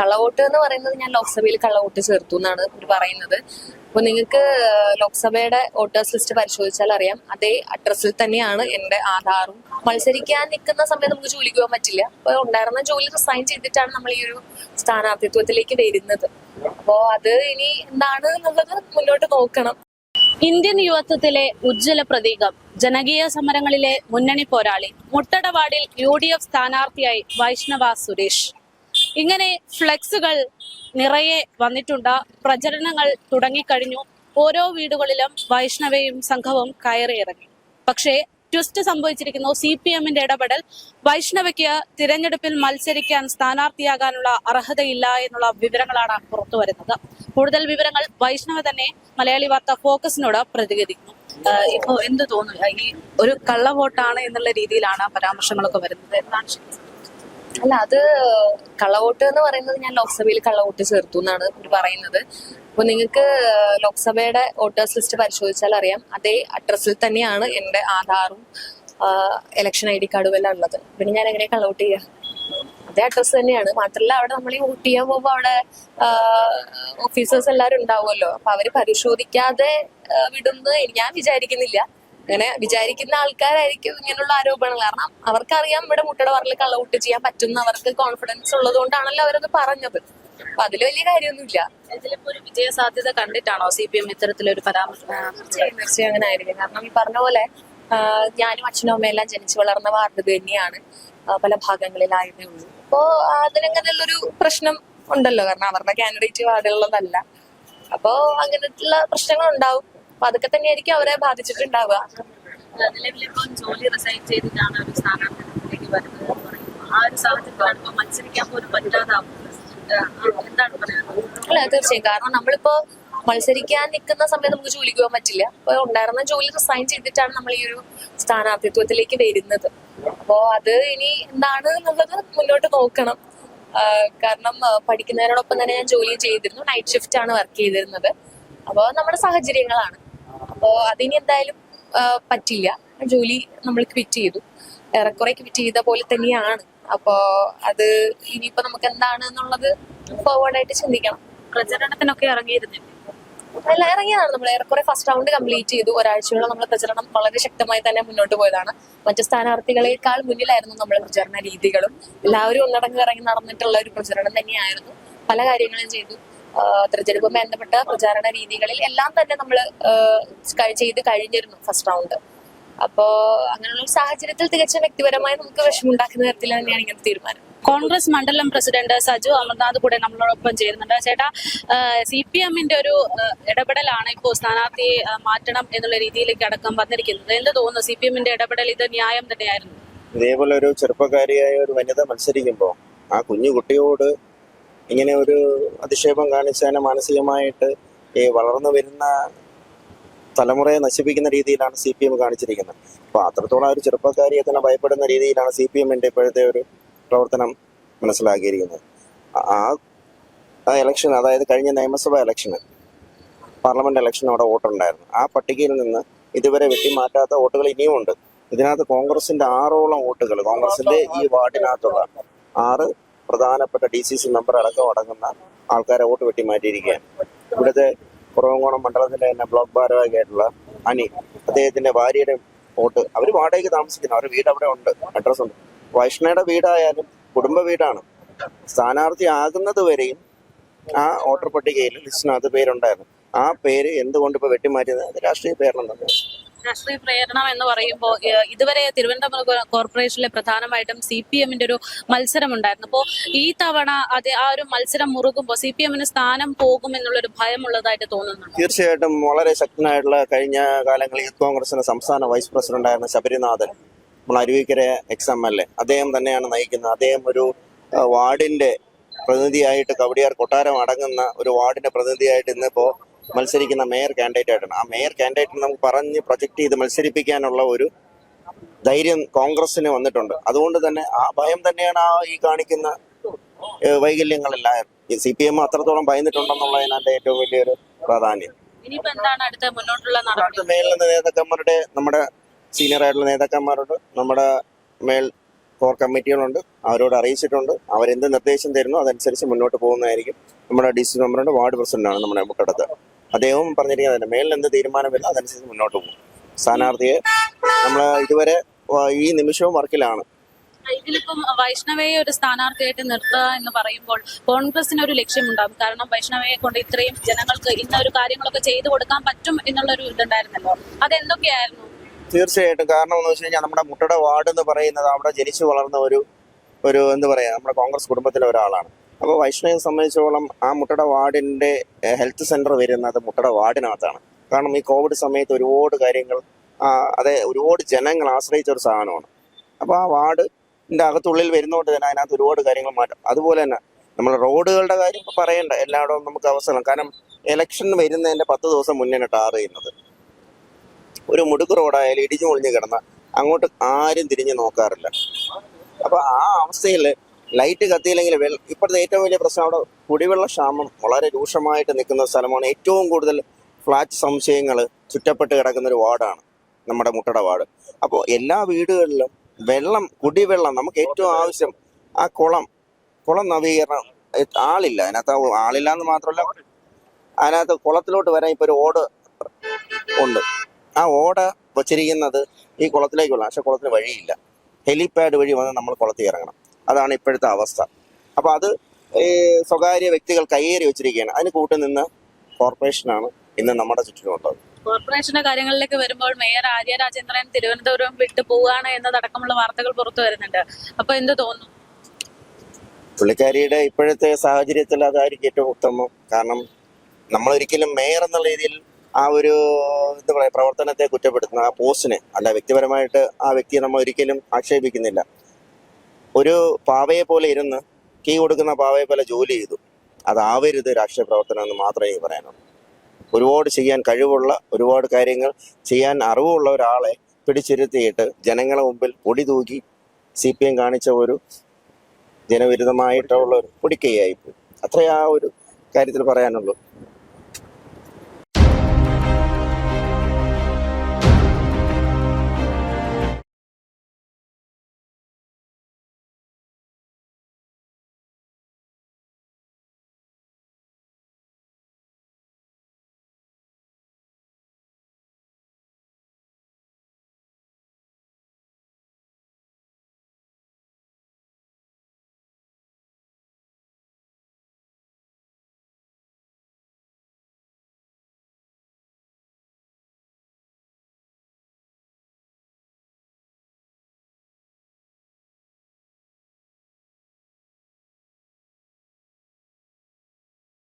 കള്ളവോട്ട് എന്ന് പറയുന്നത് ഞാൻ ലോക്സഭയിൽ കള്ളവോട്ട് ചേർത്തു എന്നാണ് പറയുന്നത്. അപ്പൊ നിങ്ങൾക്ക് ലോക്സഭയുടെ വോട്ടേഴ്സ് ലിസ്റ്റ് പരിശോധിച്ചാൽ അറിയാം. അതേ അഡ്രസ്സിൽ തന്നെയാണ് എന്റെ ആധാറും. മത്സരിക്കാൻ നിൽക്കുന്ന സമയത്ത് നമുക്ക് ജോലിക്ക് പോകാൻ പറ്റില്ല. അപ്പൊ ഉണ്ടായിരുന്ന ജോലി റിസൈൻ ചെയ്തിട്ടാണ് നമ്മൾ ഈ ഒരു സ്ഥാനാർത്ഥിത്വത്തിലേക്ക് വരുന്നത്. അപ്പോ അത് ഇനി എന്താണ് എന്നുള്ളത് മുന്നോട്ട് നോക്കണം. ഇന്ത്യൻ യുവത്വത്തിലെ ഉജ്ജ്വല പ്രതീകം ജനകീയ സമരങ്ങളിലെ മുന്നണി പോരാളി മുട്ടട വാർഡിൽ യു ഡി എഫ് സ്ഥാനാർത്ഥിയായി വൈഷ്ണവ സുരേഷ്. ഇങ്ങനെ ഫ്ലെക്സുകൾ നിറയെ വന്നിട്ടുണ്ട്. പ്രചരണങ്ങൾ തുടങ്ങിക്കഴിഞ്ഞു. ഓരോ വീടുകളിലും വൈഷ്ണവയും സംഘവും കയറിയിറങ്ങി പക്ഷേ ട്വിസ്റ്റ് സംഭവിച്ചിരിക്കുന്നു. സി പി എമ്മിന്റെ ഇടപെടൽ വൈഷ്ണവയ്ക്ക് തിരഞ്ഞെടുപ്പിൽ മത്സരിക്കാൻ സ്ഥാനാർത്ഥിയാകാനുള്ള അർഹതയില്ല എന്നുള്ള വിവരങ്ങളാണ് പുറത്തു വരുന്നത്. കൂടുതൽ വിവരങ്ങൾ വൈഷ്ണവ തന്നെ മലയാളി വാർത്ത ഫോക്കസിനോട് പ്രതികരിക്കുന്നു. ഇപ്പോ എന്ത് തോന്നുന്നു? ഈ ഒരു കള്ളവോട്ടാണ് എന്നുള്ള രീതിയിലാണ് പരാമർശങ്ങളൊക്കെ വരുന്നത്. എന്താണ് ശരി? അല്ല അത് കള്ളവോട്ട് എന്ന് പറയുന്നത് ഞാൻ ലോക്സഭയിൽ കള്ളവോട്ട് ചേർത്തു എന്നാണ് പറയുന്നത്. അപ്പൊ നിങ്ങൾക്ക് ലോക്സഭയുടെ വോട്ടേഴ്സ് ലിസ്റ്റ് പരിശോധിച്ചാൽ അറിയാം. അതേ അഡ്രസ്സിൽ തന്നെയാണ് എന്റെ ആധാറും ഇലക്ഷൻ ഐ ഡി കാർഡും എല്ലാം ഉള്ളത്. പിന്നെ ഞാൻ എങ്ങനെ കള്ളവോട്ട് ചെയ്യാം? അതേ അഡ്രസ്സ് തന്നെയാണ്. മാത്രമല്ല അവിടെ നമ്മൾ ഈ വോട്ട് ചെയ്യാൻ പോകുമ്പോൾ അവിടെ ഓഫീസേഴ്സ് എല്ലാവരും ഉണ്ടാവുമല്ലോ. അപ്പൊ അവർ പരിശോധിക്കാതെ വിടുന്നു ഞാൻ വിചാരിക്കുന്നില്ല. അങ്ങനെ വിചാരിക്കുന്ന ആൾക്കാരായിരിക്കും ഇങ്ങനെയുള്ള ആരോപണങ്ങൾ. കാരണം അവർക്കറിയാം ഇവിടെ മുട്ടയുടെ പറലിൽ കള്ളവോട്ട് ചെയ്യാൻ പറ്റുന്ന അവർക്ക് കോൺഫിഡൻസ് ഉള്ളത് കൊണ്ടാണല്ലോ അവരത് പറഞ്ഞത്. അപ്പൊ അതിൽ വലിയ കാര്യമൊന്നുമില്ല. ഇതിലിപ്പോ ഒരു വിജയ സാധ്യത കണ്ടിട്ടാണോ സി പി എം ഇത്തരത്തിലൊരു പരാമർശം? അങ്ങനെ ആയിരിക്കും. കാരണം ഈ പറഞ്ഞ പോലെ ഞാനും അച്ഛനും അമ്മയെല്ലാം ജനിച്ചു വളർന്ന വാർഡ് തന്നെയാണ്. പല ഭാഗങ്ങളിലായതേ ഉള്ളൂ. അപ്പോ അതിനങ്ങനെയുള്ളൊരു പ്രശ്നം ഉണ്ടല്ലോ. കാരണം അവരുടെ കാൻഡിഡേറ്റ് വാർഡുകളിലൊന്നല്ല. അപ്പോ അങ്ങനെയുള്ള പ്രശ്നങ്ങൾ ഉണ്ടാവും അപ്പൊ അതൊക്കെ തന്നെയായിരിക്കും അവരെ ബാധിച്ചിട്ടുണ്ടാവുക. ജോലി റിസൈൻ ചെയ്തിട്ടാണ് ഒരു സ്ഥാനാർത്ഥിയിലേക്ക് വരുന്നത് എന്ന് ആ ഒരു മത്സരിക്കാൻ പോലും എന്താണ് അല്ല തീർച്ചയായും. കാരണം നമ്മളിപ്പോ മത്സരിക്കാൻ നിൽക്കുന്ന സമയത്ത് നമുക്ക് ജോലിക്ക് പോകാൻ പറ്റില്ല. അപ്പൊ ഉണ്ടായിരുന്ന ജോലി റിസൈൻ ചെയ്തിട്ടാണ് നമ്മൾ ഈ ഒരു സ്ഥാനാർത്ഥിത്വത്തിലേക്ക് വരുന്നത്. അപ്പോ അത് ഇനി എന്താണ് എന്നുള്ളത് മുന്നോട്ട് നോക്കണം. കാരണം പഠിക്കുന്നതിനോടൊപ്പം തന്നെ ഞാൻ ജോലി ചെയ്തിരുന്നു. നൈറ്റ് ഷിഫ്റ്റ് ആണ് വർക്ക് ചെയ്തിരുന്നത്. അപ്പോൾ നമ്മുടെ സാഹചര്യങ്ങളാണ്. അപ്പോൾ അതിനി എന്തായാലും പറ്റില്ല. ജോലി നമ്മൾ ക്വിറ്റ് ചെയ്തു. ഏറെക്കുറെ ക്വിറ്റ് ചെയ്ത പോലെ തന്നെയാണ്. അപ്പോ അത് ഇനിയിപ്പോ നമുക്ക് എന്താണ് എന്നുള്ളത് ഫോർവേഡ് ആയിട്ട് ചിന്തിക്കണം. പ്രചരണത്തിനൊക്കെ ഇറങ്ങിയിരുന്നില്ല അല്ല ഇറങ്ങിയതാണ്. നമ്മൾ ഏറെക്കുറെ ഫസ്റ്റ് റൗണ്ട് കംപ്ലീറ്റ് ചെയ്തു. ഒരാഴ്ചയോളം നമ്മൾ പ്രചരണം വളരെ ശക്തമായി തന്നെ മുന്നോട്ട് പോയതാണ്. മറ്റു സ്ഥാനാർത്ഥികളെക്കാൾ മുന്നിലായിരുന്നു നമ്മുടെ പ്രചരണ രീതികളും. എല്ലാവരും ഒന്നടങ്ങി ഇറങ്ങി നടന്നിട്ടുള്ള ഒരു പ്രചരണം തന്നെയായിരുന്നു. പല കാര്യങ്ങളും ചെയ്തു. തെരഞ്ഞെടുപ്പുമായി ബന്ധപ്പെട്ട പ്രചാരണ രീതികളിൽ എല്ലാം തന്നെ നമ്മൾ ചെയ്ത് കഴിഞ്ഞിരുന്നു ഫസ്റ്റ് റൗണ്ട് അപ്പോ അങ്ങനെയുള്ള സാഹചര്യത്തിൽ തികച്ചും വ്യക്തിപരമായി നമുക്ക് വിഷമുണ്ടാക്കുന്ന തരത്തിൽ തന്നെയാണ് ഇങ്ങനെ തീരുമാനം. കോൺഗ്രസ് മണ്ഡലം പ്രസിഡന്റ് സജു അമർനാഥ് കൂടെ നമ്മളോടൊപ്പം ചേരുന്നുണ്ട്. ചേട്ടാ സി പി എമ്മിന്റെ ഒരു ഇടപെടലാണ് ഇപ്പോൾ സ്ഥാനാർത്ഥിയെ മാറ്റണം എന്നുള്ള രീതിയിലേക്ക് അടക്കം വന്നിരിക്കുന്നത്. എന്ത് തോന്നുന്നു? സി പി എമ്മിന്റെ ഇടപെടൽ ഇത് ന്യായം തന്നെയായിരുന്നു? ഇതേപോലെ ഒരു ചെറുപ്പക്കാരിയായ ഒരു വനിത മത്സരിക്കുമ്പോൾ ആ കുഞ്ഞു കുട്ടിയോട് ഇങ്ങനെ ഒരു അധിക്ഷേപം കാണിച്ചതിനെ മാനസികമായിട്ട് ഈ വളർന്നു വരുന്ന തലമുറയെ നശിപ്പിക്കുന്ന രീതിയിലാണ് സി പി എം കാണിച്ചിരിക്കുന്നത്. അപ്പോൾ അത്രത്തോളം ഒരു ചെറുപ്പക്കാരിയെ തന്നെ ഭയപ്പെടുന്ന രീതിയിലാണ് സി പി എമ്മിന്റെ ഇപ്പോഴത്തെ ഒരു പ്രവർത്തനം മനസ്സിലാക്കിയിരിക്കുന്നത്. ആ ആ ഇലക്ഷൻ അതായത് കഴിഞ്ഞ നിയമസഭാ ഇലക്ഷന് പാർലമെന്റ് ഇലക്ഷൻ അവിടെ വോട്ടുണ്ടായിരുന്നു. ആ പട്ടികയിൽ നിന്ന് ഇതുവരെ വെട്ടിമാറ്റാത്ത വോട്ടുകൾ ഇനിയും ഉണ്ട്. ഇതിനകത്ത് കോൺഗ്രസിന്റെ ആറോളം വോട്ടുകൾ കോൺഗ്രസിന്റെ ഈ വാർഡിനകത്തുള്ള ആറ് പ്രധാനപ്പെട്ട ഡി സി സി മെമ്പർ അടക്കം അടങ്ങുന്ന ആൾക്കാരെ വോട്ട് മാറ്റിയിരിക്കുകയാണ്. ഇവിടുത്തെ കുറവങ്കോണം മണ്ഡലത്തിലെ തന്നെ ബ്ലോക്ക് ഭാരവാഹിയായിട്ടുള്ള അനി അദ്ദേഹത്തിന്റെ ഭാര്യയുടെ വോട്ട്. അവർ വാടകയ്ക്ക് താമസിക്കുന്നു. അവരുടെ വീട് അവിടെ ഉണ്ട്. അഡ്രസ് ഉണ്ട്. വൈഷ്ണയുടെ വീടായാലും കുടുംബ വീടാണ്. സ്ഥാനാർത്ഥി ആകുന്നത് വരെയും ആ വോട്ടർ പട്ടികയിൽ ലിസ്റ്റിനകത്ത് പേരുണ്ടായിരുന്നു. ആ പേര് എന്തുകൊണ്ട് ഇപ്പൊ വെട്ടിമാറ്റിയത്? രാഷ്ട്രീയ പേരണം തന്നെയാണ് രാഷ്ട്രീയ പ്രേരണം എന്ന് പറയുമ്പോൾ ഇതുവരെ തിരുവനന്തപുരം കോർപ്പറേഷനിലെ പ്രധാനമായിട്ടും സി പി എമ്മിന്റെ ഒരു മത്സരം ഉണ്ടായിരുന്നു അപ്പോൾ ഈ തവണ അത് ആ ഒരു മത്സരം മുറുകുമ്പോൾ സി പി എമ്മിന് സ്ഥാനം പോകും എന്നുള്ളൊരു ഭയമുള്ളതായിട്ട് തോന്നുന്നു തീർച്ചയായിട്ടും വളരെ ശക്തനായിട്ടുള്ള കഴിഞ്ഞ കാലങ്ങളിൽ യൂത്ത് കോൺഗ്രസിന്റെ സംസ്ഥാന വൈസ് പ്രസിഡന്റ് ആയിരുന്ന ശബരിനാഥൻ നമ്മൾ Aruvikkara ex M L A അദ്ദേഹം തന്നെയാണ് നയിക്കുന്നത്. അദ്ദേഹം ഒരു വാർഡിന്റെ പ്രതിനിധിയായിട്ട് കവടിയാർ കൊട്ടാരം അടങ്ങുന്ന ഒരു വാർഡിന്റെ പ്രതിനിധിയായിട്ട് ഇന്നിപ്പോ മത്സരിക്കുന്ന മേയർ കാൻഡിഡേറ്റ് ആയിട്ടാണ്. ആ മേയർ കാൻഡിഡേറ്റിന് നമുക്ക് പറഞ്ഞ് പ്രൊജക്ട് ചെയ്ത് മത്സരിപ്പിക്കാനുള്ള ഒരു ധൈര്യം കോൺഗ്രസിന് വന്നിട്ടുണ്ട്. അതുകൊണ്ട് തന്നെ ആ ഭയം തന്നെയാണ് ആ ഈ കാണിക്കുന്ന വൈകല്യങ്ങളെല്ലാം സി പി എം അത്രത്തോളം ഭയന്നിട്ടുണ്ടെന്നുള്ളതിന് അതിന്റെ ഏറ്റവും വലിയൊരു പ്രാധാന്യം. അടുത്ത നേതാക്കന്മാരുടെ നമ്മുടെ സീനിയർ ആയിട്ടുള്ള നേതാക്കന്മാരോട് നമ്മുടെ മേൽ കോർ കമ്മിറ്റികളുണ്ട് അവരോട് അറിയിച്ചിട്ടുണ്ട്. അവരെന്ത് നിർദ്ദേശം തരുന്നു അതനുസരിച്ച് മുന്നോട്ട് പോകുന്നതായിരിക്കും. നമ്മുടെ ഡി സി മെമ്പറുണ്ട് വാർഡ് പ്രസിഡന്റാണ് നമ്മുടെ മുട്ടടത്ത് അദ്ദേഹവും പറഞ്ഞിരിക്കുന്നത് തന്നെ മേലിൽ എന്ത് തീരുമാനം വരുന്നോ അതനുസരിച്ച് മുന്നോട്ട് പോകും. സ്ഥാനാർത്ഥിയെ നമ്മൾ ഇതുവരെ ഈ നിമിഷവും വർക്കിലാണ്. ഇതിലിപ്പം വൈഷ്ണവയെ ഒരു സ്ഥാനാർത്ഥിയായിട്ട് നിർത്തുക എന്ന് പറയുമ്പോൾ കോൺഗ്രസിന് ഒരു ലക്ഷ്യമുണ്ടാകും. കാരണം വൈഷ്ണവയെ കൊണ്ട് ഇത്രയും ജനങ്ങൾക്ക് ഇന്ന ഒരു കാര്യങ്ങളൊക്കെ ചെയ്തു കൊടുക്കാൻ പറ്റും എന്നുള്ള ഒരു ഇതുണ്ടായിരുന്നല്ലോ. അതെന്തൊക്കെയായിരുന്നു? തീർച്ചയായിട്ടും. കാരണം എന്ന് വെച്ച് കഴിഞ്ഞാൽ നമ്മുടെ മുട്ടട വാർഡ് എന്ന് പറയുന്നത് അവിടെ ജനിച്ചു വളർന്ന ഒരു ഒരു എന്താ പറയാ നമ്മുടെ കോൺഗ്രസ് കുടുംബത്തിലെ ഒരാളാണ്. അപ്പോൾ വൈഷ്ണവിനെ സംബന്ധിച്ചോളം ആ മുട്ടട വാർഡിന്റെ ഹെൽത്ത് സെന്റർ വരുന്നത് മുട്ടട വാർഡിനകത്താണ്. കാരണം ഈ കോവിഡ് സമയത്ത് ഒരുപാട് കാര്യങ്ങൾ അതെ ഒരുപാട് ജനങ്ങൾ ആശ്രയിച്ച ഒരു സാധനമാണ്. അപ്പോൾ ആ വാർഡിന്റെ അകത്തുള്ളിൽ വരുന്നതുകൊണ്ട് തന്നെ അതിനകത്ത് ഒരുപാട് കാര്യങ്ങൾ മാറ്റാം. അതുപോലെ തന്നെ നമ്മൾ റോഡുകളുടെ കാര്യം ഇപ്പോൾ പറയണ്ട എല്ലായിടവും നമുക്ക് അവസരം. കാരണം ഇലക്ഷൻ വരുന്നതിന്റെ പത്ത് ദിവസം മുന്നേ ടാർ ചെയ്യുന്നത്. ഒരു മുടുക്ക് റോഡായാലും ഇടിഞ്ഞു പൊളിഞ്ഞ് കിടന്ന അങ്ങോട്ട് ആരും തിരിഞ്ഞു നോക്കാറില്ല. അപ്പോൾ ആ അവസ്ഥയിൽ ലൈറ്റ് കത്തിയില്ലെങ്കിൽ വെള്ളം ഇപ്പോഴത്തെ ഏറ്റവും വലിയ പ്രശ്നം അവിടെ കുടിവെള്ള ക്ഷാമം വളരെ രൂക്ഷമായിട്ട് നിൽക്കുന്ന സ്ഥലമാണ്. ഏറ്റവും കൂടുതൽ ഫ്ലാറ്റ് സംശയങ്ങൾ ചുറ്റപ്പെട്ട് കിടക്കുന്ന ഒരു വാർഡാണ് നമ്മുടെ മുട്ടട വാർഡ്. അപ്പോൾ എല്ലാ വീടുകളിലും വെള്ളം കുടിവെള്ളം നമുക്ക് ഏറ്റവും ആവശ്യം ആ കുളം കുളം നവീകരണം ആളില്ല. അതിനകത്ത് ആളില്ല എന്ന് മാത്രമല്ല അതിനകത്ത് കുളത്തിലോട്ട് വരാൻ ഇപ്പോൾ ഒരു ഓട് ഉണ്ട്. ആ ഓട വച്ചിരിക്കുന്നത് ഈ കുളത്തിലേക്കുള്ള പക്ഷെ കുളത്തിന് വഴിയില്ല. ഹെലിപാഡ് വഴി വന്ന് നമ്മൾ കുളത്തിൽ ഇറങ്ങണം. അതാണ് ഇപ്പോഴത്തെ അവസ്ഥ. അപ്പോൾ അത് ഈ സ്വകാര്യ വ്യക്തികൾ കയ്യേറി വെച്ചിരിക്കുകയാണ്. അതിന് കൂട്ടുനിന്ന് കോർപ്പറേഷനാണ് ഇന്ന് നമ്മുടെ ചുറ്റിനുള്ളത് കോർപ്പറേഷന്റെ കാര്യങ്ങളിലേക്ക് വരുമ്പോൾ മേയർ ആര്യ രാജേന്ദ്രൻ തിരുവനന്തപുരം വിട്ടു പോവുകയാണ് എന്നതടക്കമുള്ള വാർത്തകൾ പുറത്തു വരുന്നുണ്ട്. അപ്പൊ എന്ത് തോന്നുന്നു? പുള്ളിക്കാരിയുടെ ഇപ്പോഴത്തെ സാഹചര്യത്തിൽ അതായിരിക്കും ഏറ്റവും ഉത്തമം. കാരണം നമ്മൾ ഒരിക്കലും മേയർ എന്നുള്ള രീതിയിൽ ആ ഒരു എന്താ പറയുക പ്രവർത്തനത്തെ കുറ്റപ്പെടുത്തുന്ന ആ പോസ്റ്റിനെ അല്ല വ്യക്തിപരമായിട്ട് ആ വ്യക്തിയെ നമ്മൾ ഒരിക്കലും ആക്ഷേപിക്കുന്നില്ല. ഒരു പാവയെ പോലെ ഇരുന്ന് കീ കൊടുക്കുന്ന പാവയെ പോലെ ജോലി ചെയ്തു. അതാവരുത് രാഷ്ട്രീയ പ്രവർത്തനം എന്ന് മാത്രമേ പറയാനുള്ളൂ. ഒരുപാട് ചെയ്യാൻ കഴിവുള്ള ഒരുപാട് കാര്യങ്ങൾ ചെയ്യാൻ അറിവുള്ള ഒരാളെ പിടിച്ചിരുത്തിയിട്ട് ജനങ്ങളെ മുമ്പിൽ പൊടി തൂക്കി സി പി എം കാണിച്ച ഒരു ജനവിരുദ്ധമായിട്ടുള്ള ഒരു പൊടിക്കൈയായിപ്പോയി അത്രേ ആ ഒരു കാര്യത്തിൽ പറയാനുള്ളൂ.